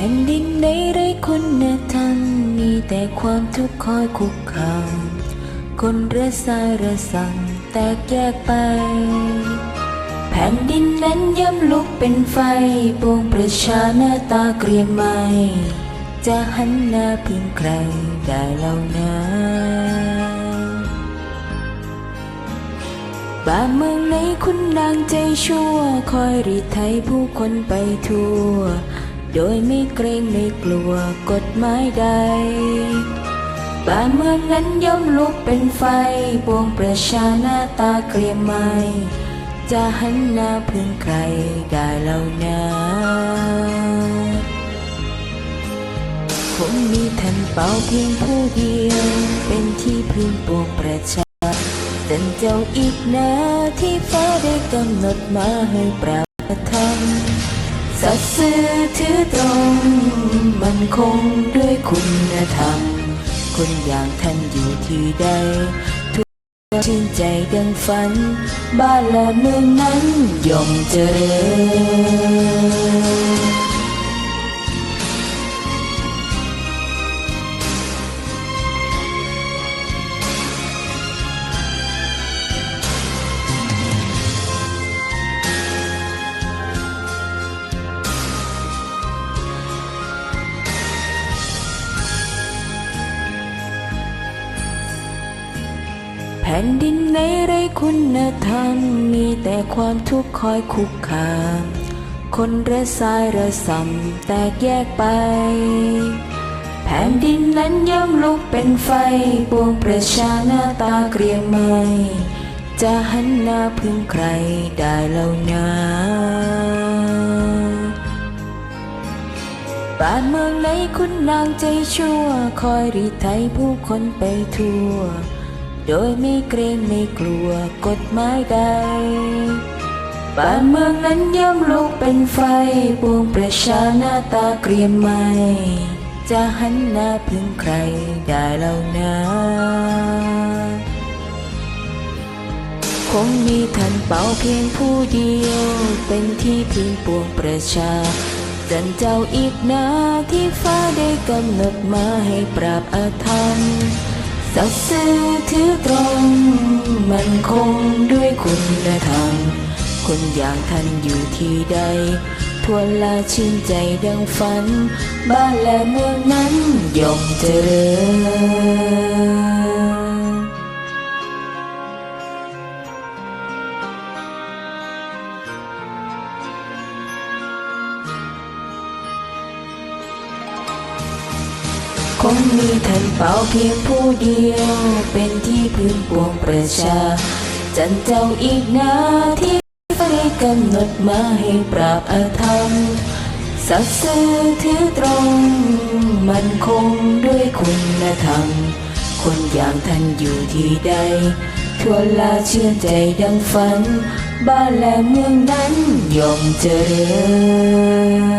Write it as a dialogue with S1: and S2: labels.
S1: ผ่นดินในไร้คุณธรรมมีแต่ความทุกข์คอยคุกคามคนระสายระสังแตกแยกไป แผ่นดินนั้นย่ำลุกเป็นไฟปวงประชาหน้าตาเกรียมไหมจะหันหน้าพิงใครได้เล่านะบ้านเมืองในคุณนางใจชั่ว คอยรีดไถผู้คนไปทั่ว โดยไม่เกรงไม่กลัวกฎหมายใดบ้านเมืองนั้นย่อมลุกเป็นไฟปวงประชาหน้าตาเกรียมไหมจะหันหน้าพึ่งใครได้เล่านะคงมีท่านเป่าเพียงผู้เดียว เป็นที่พึ่งปวงประชาแต่เจ้าอีกนะที่ฟ้าได้กำหนดมาให้ปราบธรรม สัตย์ซื่อถือตรงมันคงด้วยคุณธรรม คนอย่างท่านอยู่ที่ใดทุกชื่นใจดังฝัน บ้านและเมืองนั้นย่อมเจริญ แผ่นดินในไรคุณธรรม มีแต่ความทุกข์คอยคุกคาม คนระสายระสำแตกแยกไป แผ่นดินนั้นย่อมลุกเป็นไฟปวงประชาหน้าตาเกรียมไหมจะหันหน้าพึ่งใครได้เล่านาบ้านเมืองในคุณนางใจชั่ว คอยรีดไถผู้คนไปทั่ว โดยไม่เกรงไม่กลัวกฎหมายใด บ้านเมืองนั้นย่อมลุกเป็นไฟปวงประชาหน้าตาเกรียมไหมจะหันหน้าพึ่งใครได้เล่านะคงมีท่านเป่าเพียงผู้เดียว เป็นที่พึ่งปวงประชาจันเจ้าอีกนาที่ฟ้าได้กำหนดมาให้ปราบอาธรรม สัตย์ซื่อถือตรง มันคงด้วยคุณธรรม คนอย่างท่านอยู่ที่ใดทั่วลาชื่นใจดังฝัน บ้านและเมืองนั้นย่อมเจริญ งมีท่านเป่าเพียงผู้เดียว เป็นที่พึ่งปวงประชา จันเจ้าอีกนาที่ได้กำหนดมาให้ปราบอาธรรมสัตย์ซื่อถือตรง มันคงด้วยคุณธรรม คนอย่างท่านอยู่ที่ใดทั่วลาเชื่อใจดังฝัน บ้านและเมืองนั้นยอมเจริญ